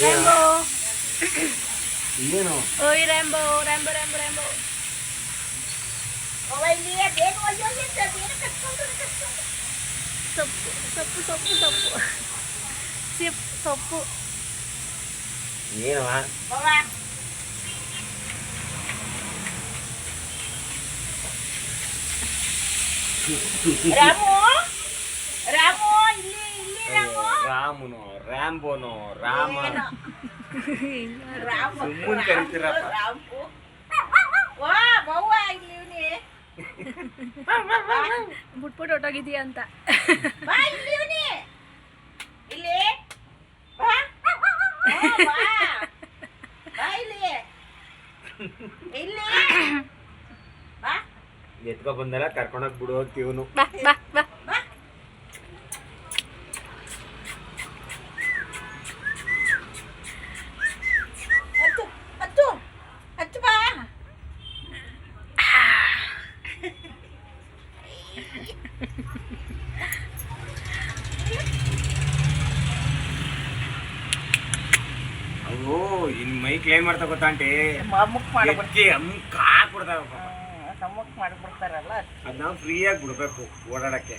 Rambo ಏನು ಓಯ್ Rambo Rambo Rambo Rambo ಸೊಪ್ಪು ಸೊಪ್ಪು ಸೊಪ್ಪು ಸೊಪ್ಪು ಸಿಪ್ ಸೊಪ್ಪು ಏನವ ರಾಮು ರಾಮು ರಾಮುನು ರಾಂಬೋನು ರಾಮ. ಸುಮ್ಮನೆ ಕರಿತೀರಪ್ಪ. ಬಿಟ್ಬಿಟ್ಟು ಹೊಟ್ಟೋಗಿದೀಯ ಅಂತ. ಬಾ ಇಲ್ಲಿ ಇಲ್ಲಿ? ಬಾ. ಹ್ಞೂ, ಬಾ. ಬಾ ಇಲ್ಲಿ. ಇಲ್ಲಿ. ಬಾ. ಎತ್ಕೊ ಬಂದಲ್ಲ ಕರ್ಕೊಂಡೋಗಿ ಬಿಡೋ ಇವನು. ಅವು ಇನ್ ಮೈ ಕ್ಲೀನ್ ಮಾಡ್ತಾ ಗೊತ್ತಾ ಆಂಟಿ? ಮುಕ್ ಮಾಡ್ಬಿಡ್ತಾರೆ ಎತ್ತಿ ಅಮ್ಕ ಹಾಕ್ಬಿಡ್ತಾವ ಪಾಪ. ಮುಕ್ ಮಾಡ್ಬಿಡ್ತಾರಲ್ಲ ಅದ್ ನಾವು ಫ್ರೀಯಾಗಿ ಬಿಡ್ಬೇಕು ಓಡಾಡಕ್ಕೆ.